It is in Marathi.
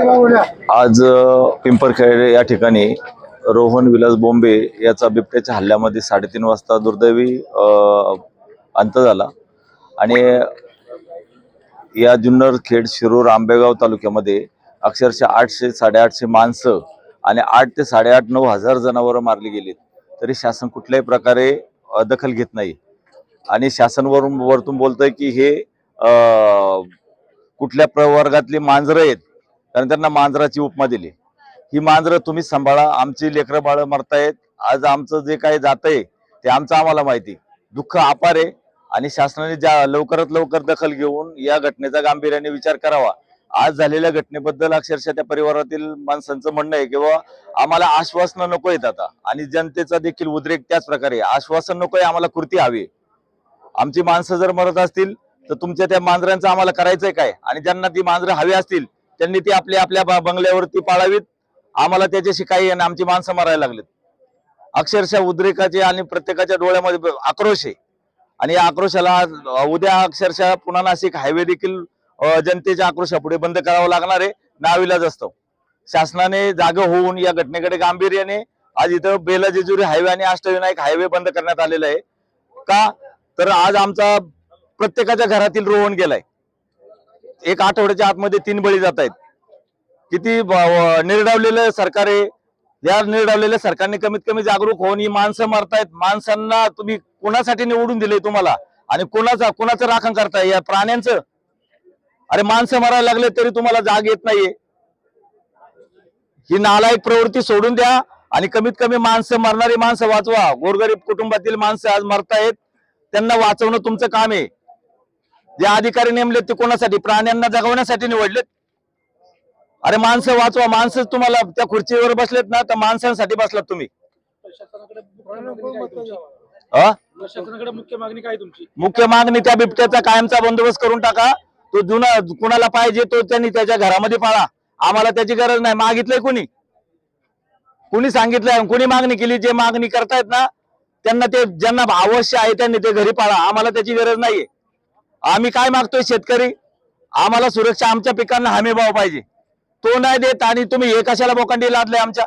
आज पिंपरखेड या ठिकाणी रोहन विलास बोंबे याचा बिबट्याच्या हल्ल्यामध्ये साडेतीन वाजता दुर्दैवी अंत झाला. आणि या जुन्नर खेड शिरूर आंबेगाव तालुक्यामध्ये अक्षरशः आठशे साडेआठशे माणसं आणि आठ ते साडेआठ नऊ हजार जनावरं मारली गेलीत. तरी शासन कुठल्याही प्रकारे दखल घेत नाही. आणि शासन वरून वरतून बोलतंय की हे कुठल्या प्रवर्गातली मांजरं आहेत कारण त्यांना मांजराची उपमा दिली. ही मांजरं तुम्ही सांभाळा आमची लेकरं बाळ मरतायत आज आमचं जे काही जातंय ते आमचं आम्हाला माहिती. दुःख अपार आहे आणि शासनाने ज्या लवकरात लवकर दखल घेऊन या घटनेचा गांभीर्याने विचार करावा. आज झालेल्या घटनेबद्दल अक्षरशः त्या परिवारातील माणसांचं म्हणणं आहे किंवा आम्हाला आश्वासनं नको आहेत आता. आणि जनतेचा देखील उद्रेक त्याच प्रकारे आश्वासन नको आहे आम्हाला कृती हवी आहे. आमची माणसं जर मरत असतील तर तुमच्या त्या मांजरांचं आम्हाला करायचंय काय? आणि ज्यांना ती मांजरं हवी असतील त्यांनी ती आपल्या आपल्या बंगल्यावरती पाळावीत. आम्हाला त्याच्याशी काही आणि आमची माणसं मारायला लागलीत. अक्षरशः उद्रेकाचे आणि प्रत्येकाच्या डोळ्यामध्ये आक्रोश आहे. आणि या आक्रोशाला आज, उद्या अक्षरशः पुन्हा नाशिक हायवे देखील जनतेच्या आक्रोशापुढे बंद करावं लागणार आहे. नाविलाज असतो. शासनाने जाग होऊन या घटनेकडे गांभीर्याने आज इथं बेला जेजुरी हायवे आणि अष्टविनायक हायवे बंद करण्यात आलेला आहे. का? तर आज आमचा प्रत्येकाच्या घरातील रोवण गेलाय. एक आठवड्याच्या आतमध्ये तीन बळी जात आहेत. किती ब- निर्डावलेलं सरकार आहे. या निर्डावलेल्या सरकारने कमीत कमी जागरूक होऊन ही माणसं मरतायत. माणसांना तुम्ही कोणासाठी निवडून दिले तुम्हाला? आणि कोणाचा कोणाचं राखण करताय? या प्राण्यांचं? अरे माणसं मरायला लागले तरी तुम्हाला जाग येत नाहीये. ही नालायक प्रवृत्ती सोडून द्या आणि कमीत कमी माणसं मरणारी माणसं वाचवा. गोरगरीब कुटुंबातील माणसं आज मरतायत. त्यांना वाचवणं तुमचं काम आहे. जे अधिकारी नेमलेत ते कोणासाठी? प्राण्यांना जगवण्यासाठी निवडलेत? अरे माणसं वाचवा माणसं तुम्हाला त्या खुर्चीवर बसलेत ना तर माणसांसाठी बसलात तुम्ही. प्रशासनाकडे मुख्य मागणी काय तुमची? मुख्य मागणी त्या बिबट्याचा कायमचा बंदोबस्त करून टाका. तो जुना कुणाला पाहिजे तो त्यांनी त्याच्या घरामध्ये पाळा. आम्हाला त्याची गरज नाही. मागितलंय कोणी? कुणी सांगितलंय? कुणी मागणी केली? जे मागणी करतायत ना त्यांना ते ज्यांना अवश्य आहे त्यांनी ते घरी पाळा. आम्हाला त्याची गरज नाहीये. आम्ही काय मागतोय शेतकरी? आम्हाला सुरक्षा आमच्या पिकांना हमी भाव पाहिजे. तो नाही देत आणि तुम्ही हे कशाला बोकांडी लादले आमच्या?